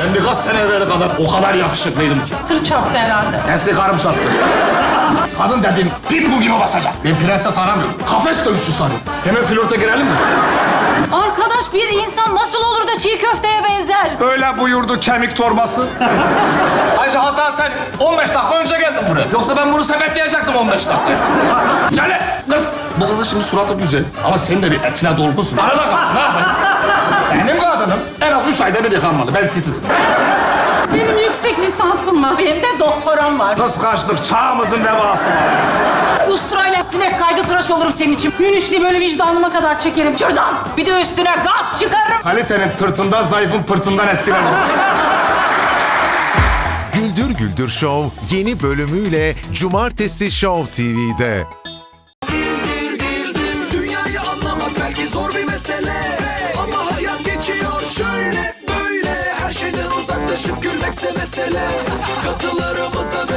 Ben birkaç sene evvel kadar o kadar yakışıklıydım ki. Tır çarptı herhalde. Eski karım sattı. Kadın dediğin pitbull gibi basacak. Ben prenses aramıyorum. Kafes dövüşçüsü arıyorum. Hemen flörte girelim mi? Arkadaş bir insan nasıl olur da çiğ köfteye benzer? Öyle buyurdu kemik torbası. Ayrıca hatta sen 15 dakika önce geldin buraya. Yoksa ben bunu sepetleyecektim 15 dakika. Gel kız. Bu kızın şimdi suratı güzel. Ama senin de bir etine dolgusun. Arada kal. Ne yapayım? Üç ayda bir yıkanmalı. Ben titizim. Benim yüksek lisansım var. Benim de doktoram var. Kıskançlık çağımızın vebası var. Ustrayla sinek kaydı tıraş olurum senin için. Yünüşlü böyle vicdanıma kadar çekerim. Şuradan bir de üstüne gaz çıkarırım. Kalitenin tırtından, zayıfın pırtından etkilenir. Güldür Güldür Show yeni bölümüyle Cumartesi Show TV'de. Uzaklaşıp gülmekse mesele. Katılarımıza